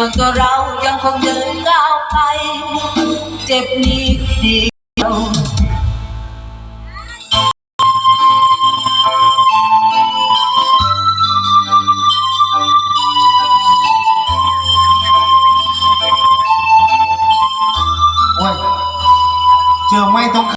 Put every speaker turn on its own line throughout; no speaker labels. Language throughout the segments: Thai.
วนตัวเรายังคงเดินก้าวไป เจ็บนิดเดียว
โอ้ยเจอไม่ต้อง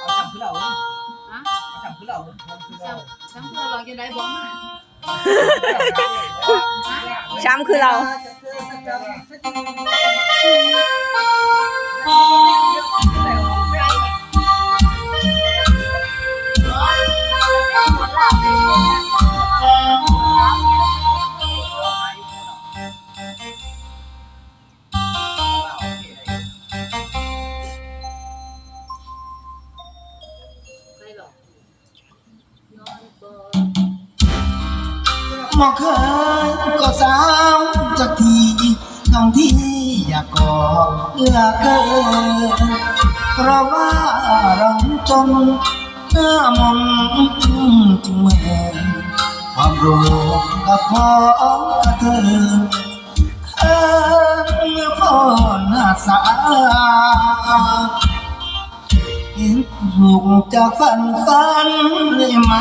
เอาจำคือเราเอาจำคือเราเอาจำคือเรา
ทั้งเพื่อเราจะได้บอกมา
ช้ำคือเรา
มองเคยก็สาวจากทีทั้งที่อยากกอดเหลือเกินเพราะว่าเราจนหน้ามนจึงเหมือนความรู้กับพอกระเทินเออเมื่อพ่อหน้าสาเห็นถูกจากฝันฝันเลยมา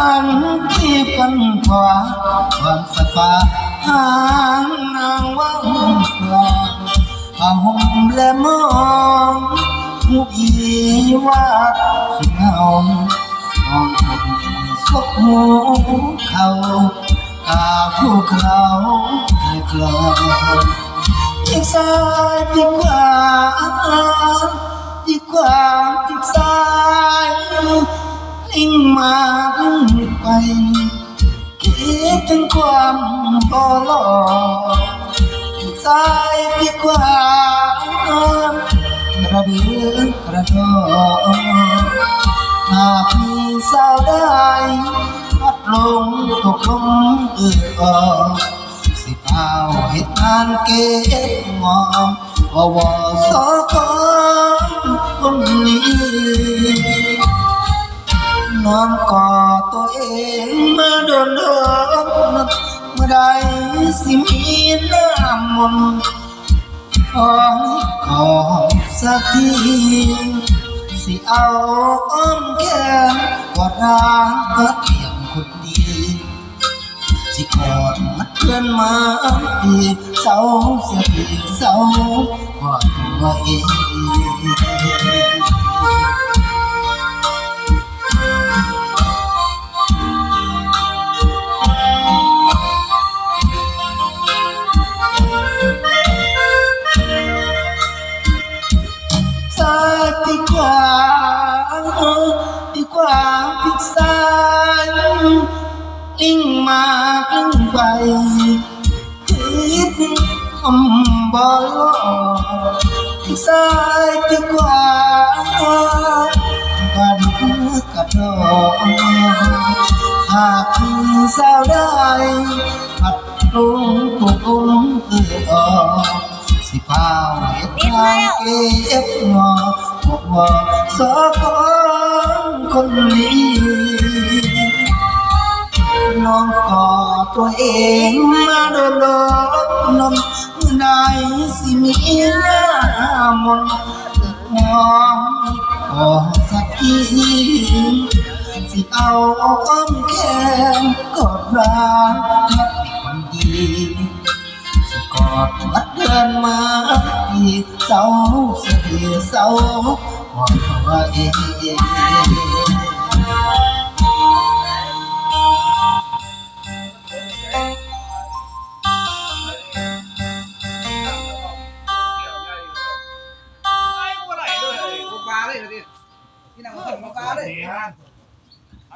อันที่พันขวาวันสฟ้าหางนางว่างเปล่าผ้าห่มและมองหูอีว่าสุเงาห้องผมสกหูเขาตาผู้เขาให้คลออีกซ้ายดีกขวาดีกขวาอีก งความบอลอีกซ้ายดีกว่ากระเดือกกระดองหากมีสาวได้พัดลงตกลงเอือออกสิเป้าเหตุงานเก็บงอมววสกคนนี้นอนกอดตัวเองมาโดนโดนเมื่อใดสิมีน้ำมนต์ขอขอสักทีสิเอาอ้อมแขนกอดร่างก็เพียงคนดีสิกอดมัดเพื่อนมาปีเศร้าเสียปีเศร้ากอดตัวเอง ลิงไปคิดคำบอลพิกซ้ายดีกว่ากันกับดอกหากมีสาวได้พัดลง ตกลงเอือออกสิเป้าเหตุทางเก็บงอบอกว่าสอของคนนี้น้องกอดตัวเองมาโดนโดนนมเมื่อใดสิมีหน้ามนต์มองกอดสักทีสิเอาอ้อมแขนกอดรักทักเป็นคนดีสกอดวัดเดินมาปีเสาเสียเสาหอมตัวเอง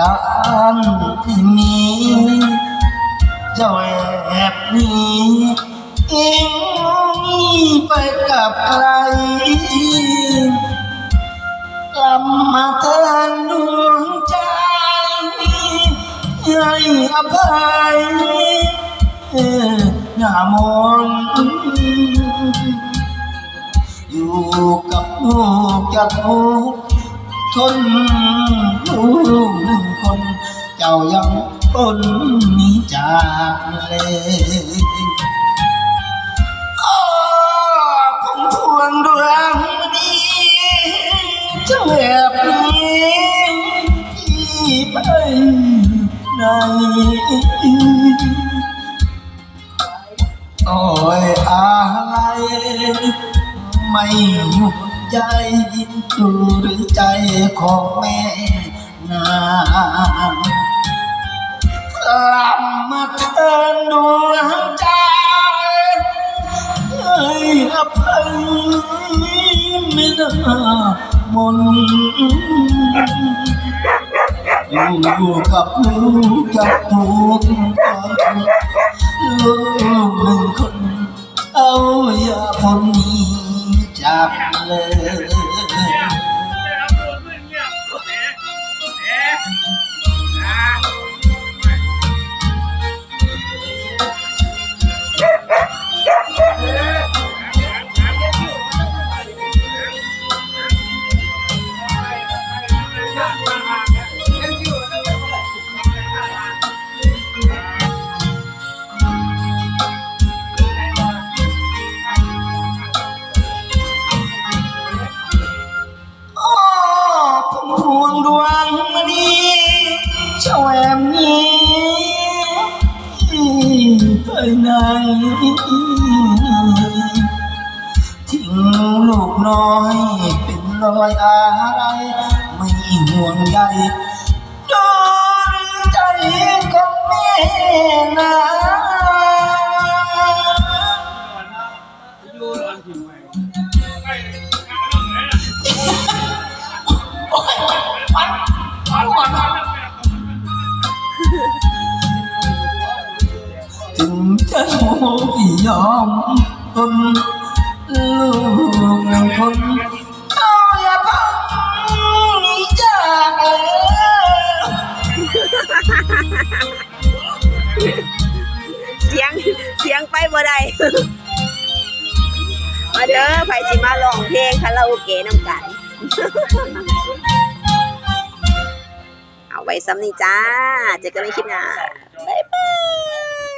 ตามที่มี เจ้าแอบหนีเองไปกับใครกลับมาเทินดวงใจให้อภัยเอ่อหน้ามนต์อยู่กับลูกจากลูก ทนลูกหนึ่งคน เจ้ายังต้นนี้จากเลยโอ้ผมทวงดวงนี้เจ้าแอบนี้ที่ไปไหนโอ้ยอะไรไม่หัว ใจดูหรือใจของแม่นางกลับมาเทินดวงใจให้อภัยไม่น่ามนอยู่กับลูกกับทุกคนลูกหนึ่งคน เลย ถึงจะโมพี่ยอมทนลูกหนึ่งคนเอาอย่าพังจากเลย
เสียงเสียงไปบ่ได้มาเด้อไผสิมาร้องเพลงคาราโอเกะนำกัน เอาไว้ซ้ำนี่จ้า เจอกันในคลิปหน้า บ๊ายบาย